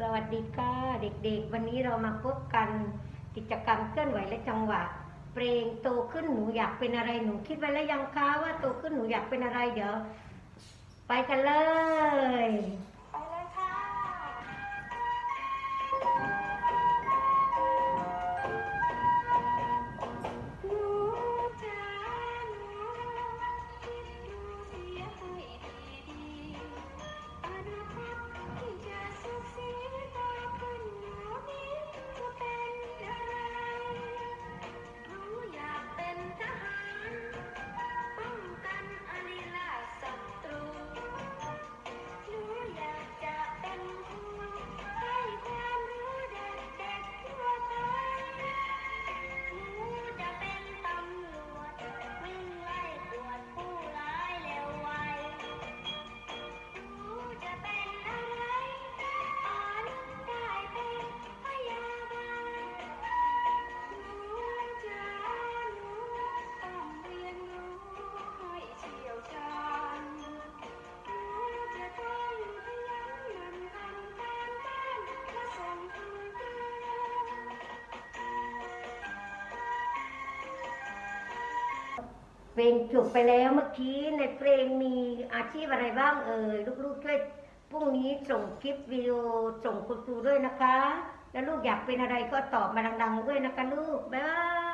สวัสดีค่ะเด็กๆ วันนี้เรามาพบกันกิจกรรมเคลื่อนไหวและจังหวะเพลงโตขึ้นหนูอยากเป็นอะไรหนูคิดไว้แล้วยังคะว่าโตขึ้นหนูอยากเป็นอะไรเดี๋ยว ไปกันเลย เพลงจบไปแล้วเมื่อกี้ในเพลงมีอาชีพอะไรบ้างเอ่ยลูกๆช่วยพรุ่งนี้ส่งคลิปวิดีโอส่งคุณครูด้วยนะคะ แล้วลูกอยากเป็นอะไรก็ตอบมาดัง ๆ ด้วยนะคะลูก บ๊ายบาย